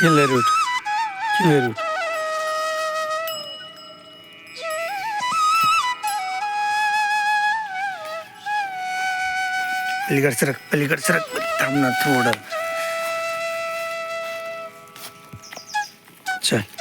Killer उठ killer उठ पलीकड सरक पलीकड सरक. थांब ना थोडं. चल.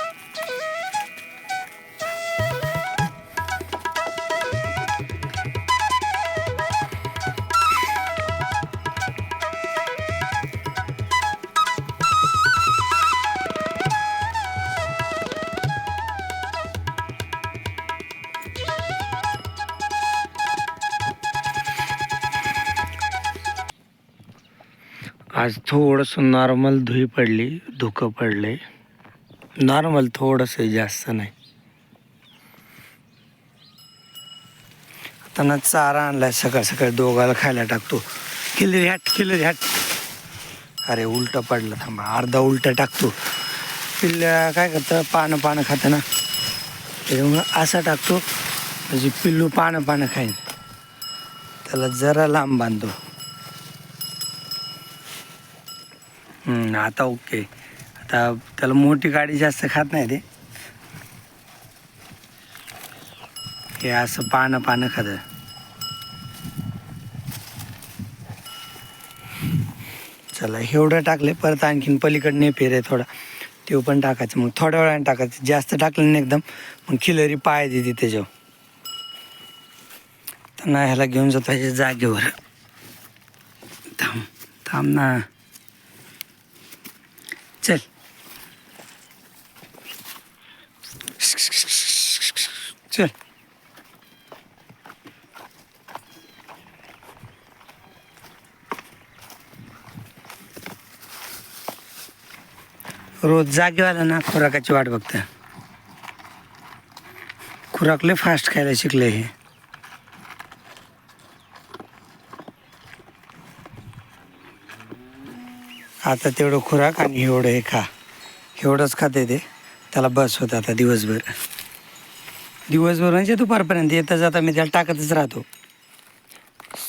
आज थोडंसं नॉर्मल धुई पडली धुकं पडले नॉर्मल थोडंसं जास्त नाही. आता ना चारा आणलाय सकाळ सकाळी दोघाला खायला टाकतो. किल्लरी हॅट किल्लरी हॅट अरे उलटं पडलं थांबा अर्धा उलटं टाकतो. पिल्ल्या काय करतं पानं पानं खातं ना. त्याच्यामुळं असा टाकतो म्हणजे पिल्लू पानं पानं खाईन. त्याला जरा लांब बांधतो. हम्म, आता ओके. आता त्याला मोठी गाडी जास्त खात नाही ते हे असं पानं पानं खात. चला एवढं टाकले परत आणखीन पलीकडने फेर थोडा. ते पण टाकायचं. मग थोड्या वेळाने टाकायचं. जास्त टाकलं नाही एकदम. मग खिलरी पाय देते त्याच्यावर. त्यांना ह्याला घेऊन जातो ह्याच्या जागेवर. थांब थांब ना. चल. चल. रोज जागेवाला ना खुराकाची वाट बघता. खुराक लय फास्ट खायला शिकले हे. आता तेवढं खुराक आणि एवढं हे खा. एवढंच खाते ते. त्याला बस होतं आता दिवसभर. दिवसभर म्हणजे दुपारपर्यंत. येता जाता मी त्याला टाकतच राहतो.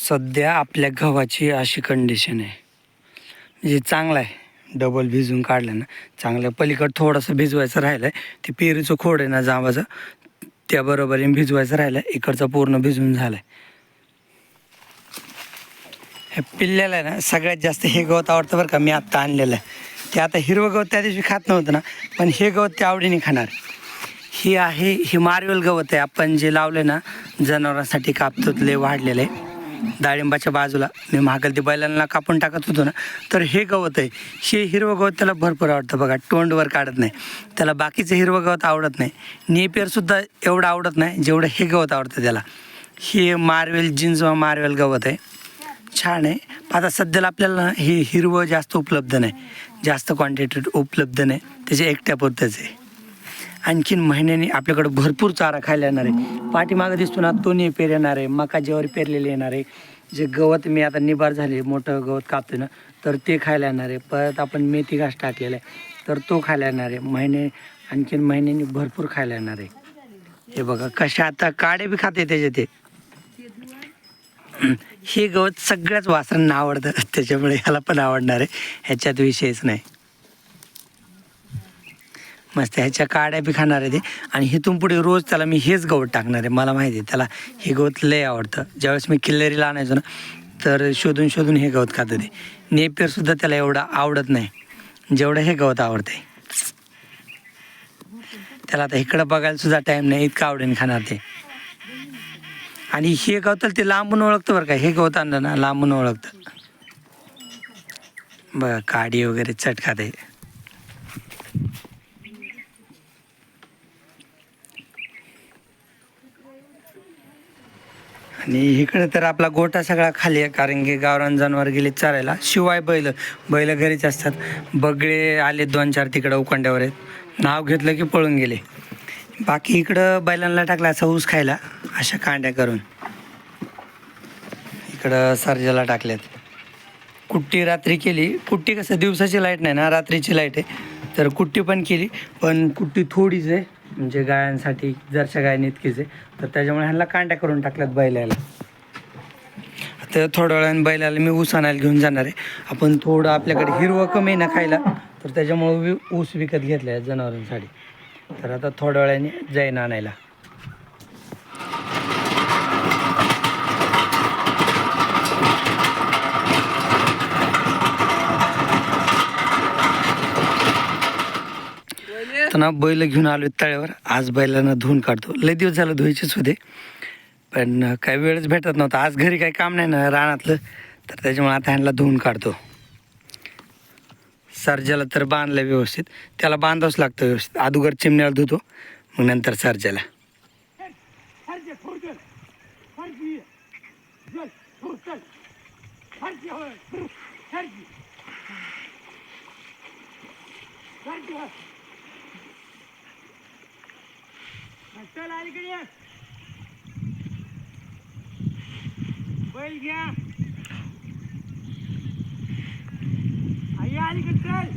सध्या आपल्या गव्हाची अशी कंडिशन आहे. म्हणजे चांगला आहे. डबल भिजवून काढलं ना चांगलं. पलीकडं थोडंसं भिजवायचं राहिलं आहे ते पेरूचं खोड आहे ना जांबाचं त्याबरोबरीने भिजवायचं राहिलं आहे इकडचं पूर्ण भिजवून झालं आहे हे पिल्ल्याला आहे ना सगळ्यात जास्त हे गवत आवडतं बरं का मी आत्ता आणलेलं आहे. ते आता हिरवं गवत त्या दिवशी खात नव्हतं ना पण हे गवत ते आवडीने खाणार. ही आहे हे मार्वेल गवत आहे. आपण जे लावले ना जनावरांसाठी कापतोतले वाढलेले. डाळिंबाच्या बाजूला मी महागल ते बैलांना कापून टाकत होतो ना तर हे गवत आहे. हे हिरवं गवत त्याला भरपूर आवडतं बघा तोंडवर काढत नाही. त्याला बाकीचं हिरवं गवत आवडत नाही. नेपियरसुद्धा एवढं आवडत नाही जेवढं हे गवत आवडतं त्याला. हे मार्वेल जिंजवा मार्वेल गवत आहे. छान आहे. आता सध्याला आपल्याला हे हिरवं जास्त उपलब्ध नाही. जास्त क्वांटिटीत उपलब्ध नाही. त्याच्या एकट्यापुरतंच आहे. आणखीन महिन्याने आपल्याकडे भरपूर चारा खायला येणार आहे. पाठीमागं दिसतो ना दोन्ही पेर येणार आहे. मका ज्वारी पेरलेले येणार आहे. जे गवत मी आता निबार झाले मोठं गवत कापतो ना तर ते खायला येणार आहे. परत आपण मेथी घास टाकलेला आहे तर तो खायला येणार आहे. महिने आणखीन महिन्याने भरपूर खायला येणार आहे. हे बघा कशा आता काडे बी खाते त्याचे ते हे गवत सगळ्याच वासरांना आवडतं. त्याच्यामुळे ह्याला पण आवडणार आहे. ह्याच्यात विषयच नाही. मस्त ह्याच्या काड्या बी खाणार आहे ते. आणि इथून पुढे रोज त्याला मी हेच गवत टाकणार आहे. मला माहिती आहे त्याला हे गवत लय आवडतं. ज्यावेळेस मी किल्लेरीला आणायचो ना तर शोधून शोधून हे गवत खातं ते नेपियरसुद्धा त्याला एवढं आवडत नाही. जेवढं हे गवत आवडते त्याला आता इकडं बघायला सुद्धा टाईम नाही इतकं आवडेन खाणार ते. आणि हे गवताला ते लांबून ओळखतं बरं का. हे गवत आणलं ना लांबून ओळखतं. बघ काडी वगैरे चट आहे. आणि इकडे तर आपला गोटा सगळा खाली आहे कारण की गावरान जनावर गेले चारायला. शिवाय बैल बैल घरीच असतात. बगळे आले दोन चार तिकडं उकंड्यावर आहेत. नाव घेतलं की पळून गेले. बाकी इकडं बैलांना टाकला असा ऊस खायला अशा कांड्या करून. इकडं सर्जाला टाकल्यात. कुट्टी रात्री केली. कुट्टी कसं दिवसाची लाइट नाही ना रात्रीची लाइट आहे. तर कुट्टी पण केली. पण कुट्टी थोडीच आहे. म्हणजे गायांसाठी जरशा गाय इतकीच आहे. तर त्याच्यामुळे ह्यांना कांड्या करून टाकल्यात बैलाला. तर थोड्या वेळाने बैलाला मी ऊस आणायला घेऊन जाणार आहे. आपण थोडं आपल्याकडे हिरवं कमी आहे ना खायला तर त्याच्यामुळे ऊस विकत घेतला आहे जनावरांसाठी. तर आता थोड्या वेळाने जाईन आणायला. तर ना बैल घेऊन आलो तळ्यावर. आज बैलांना धुवून काढतो. लय दिवस झालं धुवायचेच होते पण काही वेळच भेटत नव्हता. आज घरी काही काम नाही ना रानातलं. तर त्याच्यामुळे आता ह्यांना धुवून काढतो. सर्जाला तर बांधलं व्यवस्थित. त्याला बांधावंच लागतं व्यवस्थित. अदोगर चिमण्याला धुतो मग नंतर सर्जाला. बैल घ्या. अलीकडे चल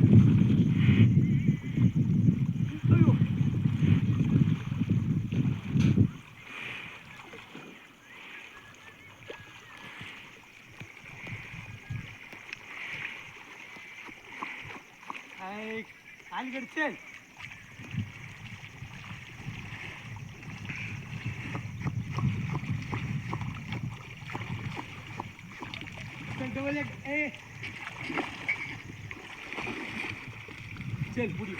अयो. ऐक, अलीकडे चल. चल डबल एक ए. चल पुढे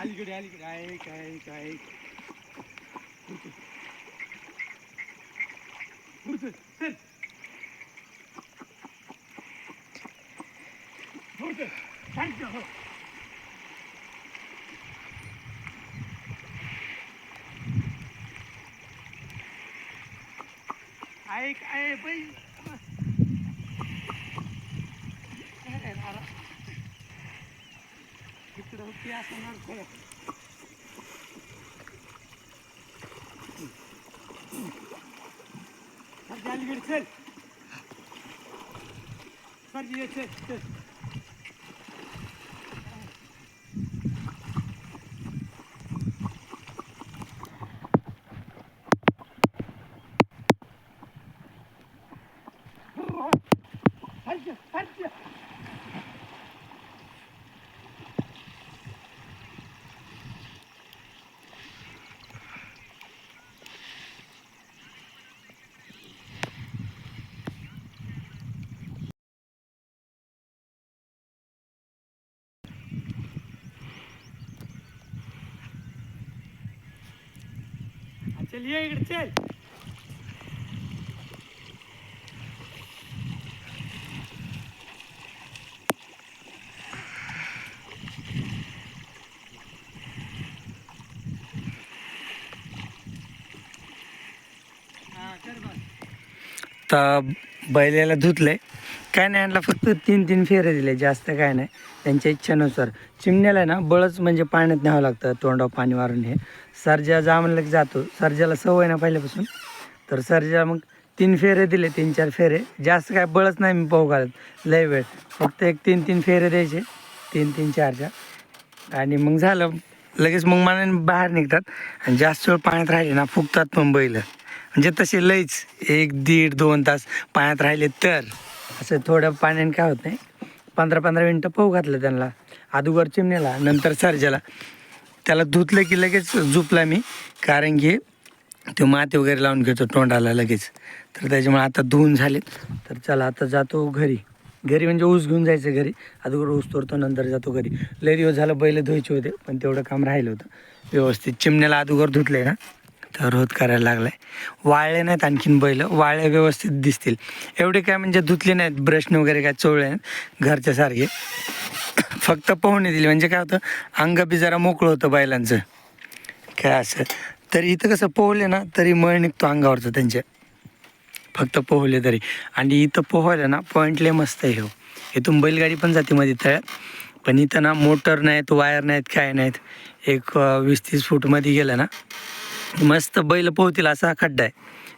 अलीकडे अलीकडे. आहे काय काय चल हो चल. थँक्यू हो. ऐक आहे बाई इकडं होती असणार खरं सरजी चल ये इकडे चल। हा तर बैलाला धुतलंय. काय नाही यांना फक्त तीन तीन फेरे दिले जास्त काय नाही. त्यांच्या इच्छेनुसार. चिमण्याला ना बळच म्हणजे पाण्यात न्यावं लागतं तोंडावर पाणी मारून हे. सर्जा जा म्हणलं की जातो. सर्जाला सवय ना पहिल्यापासून. तर सर्जा मग तीन फेरे दिले तीन चार फेरे. जास्त काय बळच नाही मी पाहू घालत. लय वेळ. फक्त एक तीन तीन फेरे द्यायचे. तीन तीन चार चार आणि मग झालं लगेच मग मनाने बाहेर निघतात. आणि जास्त वेळ पाण्यात राहिले ना फुगतात पण बैल. म्हणजे तसे लईच एक दीड दोन तास पाण्यात राहिले तर. असं थोडं पाण्याने काय होत नाही. पंधरा पंधरा मिनटं पोहू घातलं त्यांना. अगोदर चिमण्याला नंतर सर्जाला. त्याला धुतलं की लगेच झुपला मी. कारण की तो माती वगैरे लावून घेतो तोंडाला लगेच. तर त्याच्यामुळे आता धुवून झालेत तर चला आता जातो घरी. घरी म्हणजे ऊस घेऊन जायचं घरी. अगोदर ऊस तोडतो नंतर जातो घरी. लय दिवस झालं बैल धुवायचे होते पण तेवढं काम राहिलं होतं. व्यवस्थित चिमण्याला अगोदर धुतले ना. तर रोध करायला लागलाय. वाळले नाहीत आणखीन बैल वाळले व्यवस्थित दिसतील. एवढे काय म्हणजे धुतले नाहीत ब्रशने वगैरे काय चोळले नाहीत घरच्या सारखे. फक्त पोहणे दिली. म्हणजे काय होतं अंग बी जरा मोकळं होतं बैलांचं. काय असं. तरी इथं कसं पोहले ना तरी मळ निघतो अंगावरचं त्यांच्या. फक्त पोहले तरी. आणि इथं पोहायला ना पॉईंटले मस्त आहे हो. इथून बैलगाडी पण जाते मध्ये तळ्यात. पण इथं ना मोटर नाहीत वायर नाहीत काय नाहीत. एक वीस तीस फूटमध्ये गेलं ना मस्त बैल पोहतील असा खड्डा आहे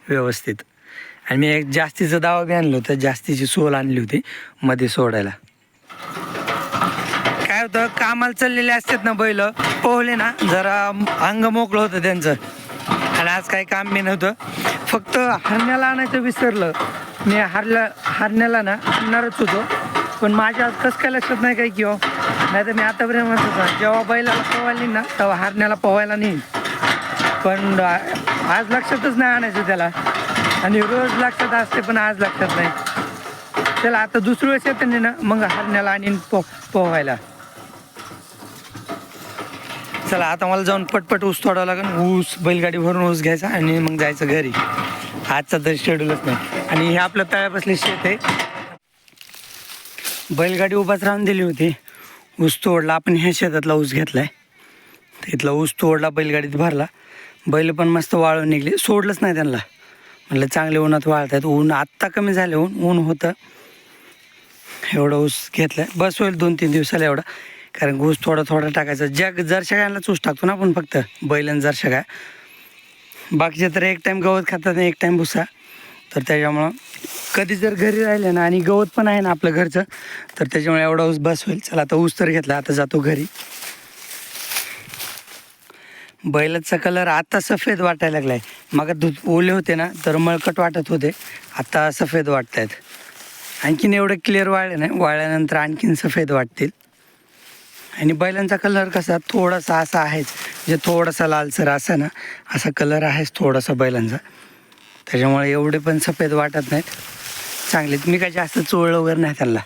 व्यवस्थित. आणि मी एक जास्तीचं दावा बी आणलं होतं जास्तीची सोल आणली होती मध्ये सोडायला. काय होतं कामाला चाललेले असतात ना बैल पोहले ना जरा अंग मोकळं होतं त्यांचं. आणि आज काही काम मी नव्हतं. फक्त हरण्याला आणायचं विसरलं. मी हरल्या हरण्याला ना आणणारच होतो. पण माझ्या आज कसं काय लक्षात नाही काय की नाही तर मी आतापर्यंत म्हणत जेव्हा बैलाला पोवायला ना तेव्हा हरण्याला पोवायला नेईन. पण आज लक्षातच नाही आणायचं त्याला. आणि रोज लक्षात असते पण आज लक्षात नाही. चला आता दुसरी वेळेस येते ना मग हरण्याला आणि पो पोहायला. चला आता मला जाऊन पटपट ऊस तोडावं लागेल. ऊस बैलगाडी भरून ऊस घ्यायचा आणि मग जायचं घरी. आजचा तर शेड्यूलच नाही. आणि हे आपलं तळ्यापासले शेत आहे. बैलगाडी उभाच राहून दिली होती. ऊस तोडला आपण ह्या शेतातला ऊस घेतलाय. तिथला ऊस तोडला बैलगाडीत भरला. बैल पण मस्त वाळून निघले. सोडलंच नाही त्यांना. म्हटलं चांगले उन्हात वाळत आहेत ऊन आत्ता कमी झाले. ऊन ऊन होतं. एवढं ऊस घेतलं बस होईल दोन तीन दिवसाला एवढा. कारण ऊस थोडा थोडा टाकायचा. जग जरशा गायलाच ऊस टाकतो ना आपण फक्त. बैलन जरशा गाय बाकीचे तर एक टाईम गवत खातात एक टाईम भुसा. तर त्याच्यामुळं कधी जर घरी राहिले ना आणि गवत पण आहे ना आपलं घरचं तर त्याच्यामुळे एवढा ऊस बस होईल. चला आता ऊस तर घेतला. आता जातो घरी. बैलाचा कलर आता सफेद वाटायला लागलाय. मग दूध ओले होते ना तर मळकट वाटत होते. आता सफेद वाटत आहेत आणखीन एवढं क्लिअर वाळले नाही. वाळल्यानंतर आणखीन सफेद वाटतील. आणि बैलांचा कलर कसा थोडासा असा आहेच. जे थोडासा लालसर असा ना असा कलर आहेच थोडासा बैलांचा. त्याच्यामुळे एवढे पण सफेद वाटत नाहीत. चांगलेत मी काय जास्त चोळलं वगैरे नाही त्यांना.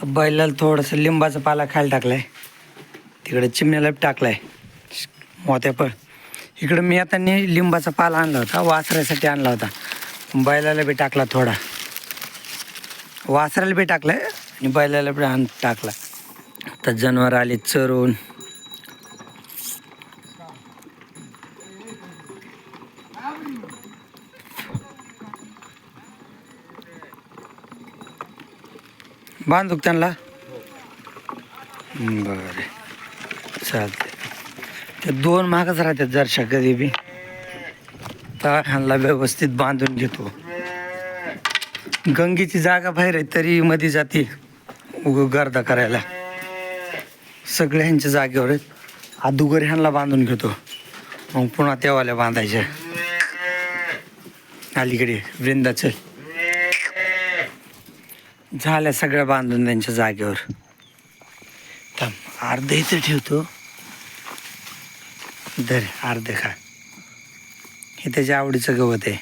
तर बैलाला थोडंसं लिंबाचा पाला खायला टाकलाय. तिकडे चिमण्याला टाकला टाकलाय. होत्या पण इकडं मी आता नी लिंबाचा पाला आणला होता वासरासाठी आणला होता. बैलाला बी टाकला थोडा. वासराला बी टाकलं आणि बैलाला बी आण टाकला. आता जनावर आले चरून. बांधूक त्यांना? बरं. चालतं ते दोन मागच राहतात जरशा कधी बी. तर ह्यांना व्यवस्थित बांधून घेतो. गंगेची जागा बाहेर आहे तरी मध्ये जाते. उग गर्दा करायला. सगळ्यांच्या जागेवर आहेत. अदुगर ह्यांना बांधून घेतो. मग पुन्हा तेवाल्या बांधायच्या अलीकडे वृंदाचं. झाल्या सगळ्या बांधून त्यांच्या जागेवर. थांब अर्ध इथं ठेवतो. धर अर्ध खा. हे त्याच्या आवडीचं गवत आहे.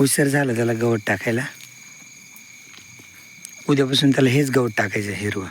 उशीर झाला त्याला गवत टाकायला. उद्यापासून त्याला हेच गवत टाकायचं हिरवं.